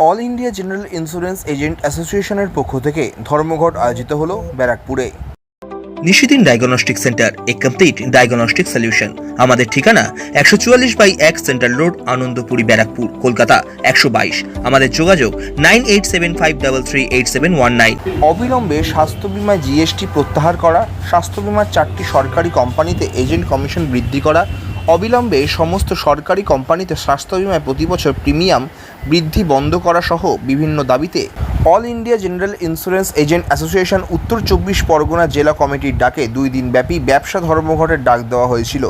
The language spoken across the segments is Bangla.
All India general insurance agent অ্যাসোসিয়েশনের পক্ষ থেকে ধর্মঘট আয়োজিত হলো ব্যারাকপুরে। Nishidin diagnostic centre a complete diagnostic solution. আমাদের ঠিকানা একশো চুয়াল্লিশ বাই এক সেন্ট্রাল রোড আনন্দপুরি ব্যারাকপুর কলকাতা একশো বাইশ। আমাদের যোগাযোগ nine eight seven five double three eight seven one nine. অবিলম্বে স্বাস্থ্য বিমায় জিএসটি প্রত্যাহার করা স্বাস্থ্য বিমার চারটি সরকারি কোম্পানিতে এজেন্ট কমিশন বৃদ্ধি করা অবিলম্বে সমস্ত সরকারি কোম্পানিতে স্বাস্থ্য বিমায় প্রতি বছর প্রিমিয়াম বৃদ্ধি বন্ধ করা সহ বিভিন্ন দাবিতে all India general insurance agent association উত্তর চব্বিশ পরগনা জেলা কমিটির ডাকে দুই দিন ব্যাপী ব্যবসা ধর্মঘটের ডাক দেওয়া হয়েছিল।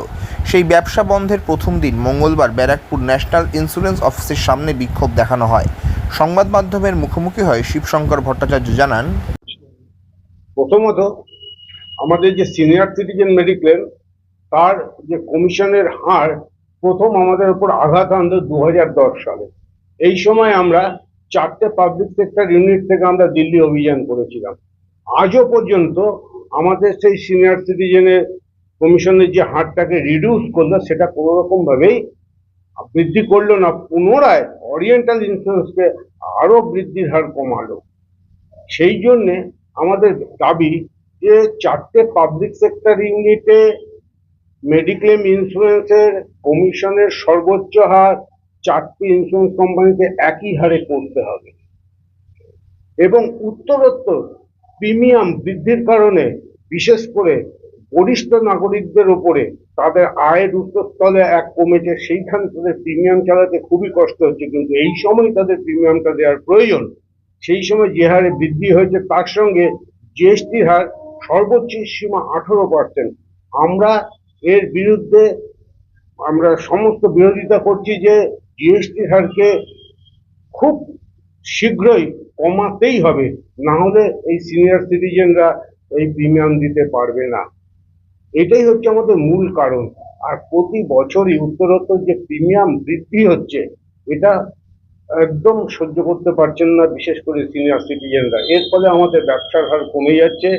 সেই ব্যবসা বন্ধের প্রথম দিন মঙ্গলবার ব্যারাকপুর ন্যাশনাল ইন্স্যুরেন্স অফিসের সামনে বিক্ষোভ দেখানো হয়। সংবাদ মাধ্যমের মুখোমুখি হয়ে শিবশঙ্কর ভট্টাচার্য জানান, প্রথমত আমাদের যে সিনিয়র সিটিজেন মেডিক্লেম তার যে কমিশনের হার প্রথম আমাদের উপর আঘাত আনলো দু সালে। এই সময় আমরা চারটে পাবলিক সেক্টর ইউনিট থেকে আমরা দিল্লি অভিযান করেছিলাম। আজও পর্যন্ত আমাদের সেই সিনিয়র সিটিজেনের কমিশনের যে হারটাকে রিডিউস করল, সেটা কোনো রকম ভাবেই বৃদ্ধি করল না, পুনরায় অরিয়েন্টাল ইন্স্যুরেন্সকে আরও বৃদ্ধির হার কমালো। সেই জন্যে আমাদের দাবি যে চারটে পাবলিক সেক্টর ইউনিটে মেডিক্লেম ইন্স্যুরেন্সের কমিশনের সর্বোচ্চ হার চারটি ইন্স্যুরেন্স কোম্পানিতে একই হারে করতে হবে। এবং উত্তরোত্তর প্রিমিয়াম বৃদ্ধির কারণে বিশেষ করে বরিষ্ঠ নাগরিকদের ওপরে তাদের আয়ের উত্তরস্থলে এক কমেছে, সেইখানে তাদের প্রিমিয়াম চালাতে খুবই কষ্ট হচ্ছে। কিন্তু এই সময় তাদের প্রিমিয়ামটা দেওয়ার প্রয়োজন, সেই সময় যে হারে বৃদ্ধি হয়েছে তার সঙ্গে জিএসটির হার সর্বোচ্চ সীমা আঠারো পার্সেন্ট আমরা এর বিরুদ্ধে আমরা সমস্ত বিরোধিতা করছি যে জিএসটি হারকে খুব শীঘ্রই কমাতেই হবে, না হলে এই সিনিয়র সিটিজেনরা এই প্রিমিয়াম দিতে পারবে না। এটাই হচ্ছে আমাদের মূল কারণ। আর প্রতি বছরই উত্তরোত্তর যে প্রিমিয়াম বৃদ্ধি হচ্ছে, এটা একদম সহ্য করতে পারছেন না বিশেষ করে সিনিয়র সিটিজেনরা। এর ফলে আমাদের ব্যবসার হার কমে যাচ্ছে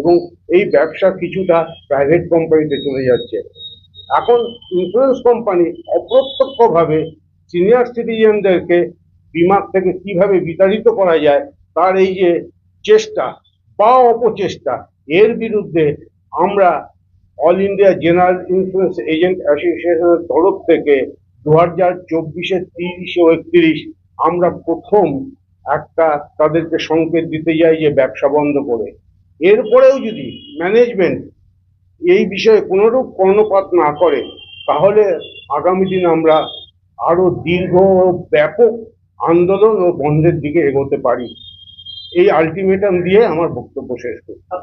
এবং এই ব্যবসা কিছুটা প্রাইভেট কোম্পানিতে চলে যাচ্ছে। এখন ইন্স্যুরেন্স কোম্পানি অপ্রত্যক্ষভাবে সিনিয়র সিটিজেনদেরকে বিমার থেকে কীভাবে বিতাড়িত করা যায়, তার এই যে চেষ্টা বা অপচেষ্টা, এর বিরুদ্ধে আমরা all India general insurance agent অ্যাসোসিয়েশনের তরফ থেকে দু হাজার চব্বিশে তিরিশে একত্রিশ আমরা প্রথম একটা তাদেরকে সংকেত দিতে যাই যে ব্যবসা বন্ধ করে। এরপরেও যদি ম্যানেজমেন্ট এই বিষয়ে কোনোরূপ কর্ণপাত না করে, তাহলে আগামী দিন আমরা আরও দীর্ঘ ব্যাপক আন্দোলন ও বন্ধের দিকে এগোতে পারি। এই আলটিমেটাম দিয়ে আমার বক্তব্য শেষ করছে,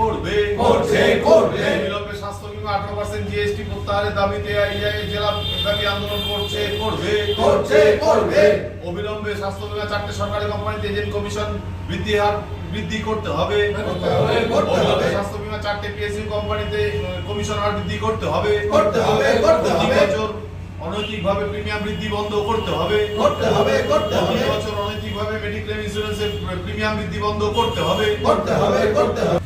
করবে করছে, করবে। আঠারো পার্সেন্ট জিএসটি প্রত্যাহারের দাবিতে জেলা ব্যাপী আন্দোলন করছে। করবে করছে করবে অবিলম্বে স্বাস্থ্য বীমা চারটে সরকারি কোম্পানিতে এজেন্ট কমিশন বৃদ্ধি হার বৃদ্ধি করতে হবে। অবিলম্বে স্বাস্থ্য বীমা চারটে পিএসইউ কোম্পানিতে কমিশন হার বৃদ্ধি করতে হবে। করতে হবে করতে হবে। অনৈতিকভাবে প্রিমিয়াম বৃদ্ধি বন্ধ করতে হবে। করতে হবে করতে হবে। বছর অনৈতিকভাবে মেডিক্লেম ইন্স্যুরেন্সের প্রিমিয়াম বৃদ্ধি বন্ধ করতে হবে। করতে হবে করতে হবে।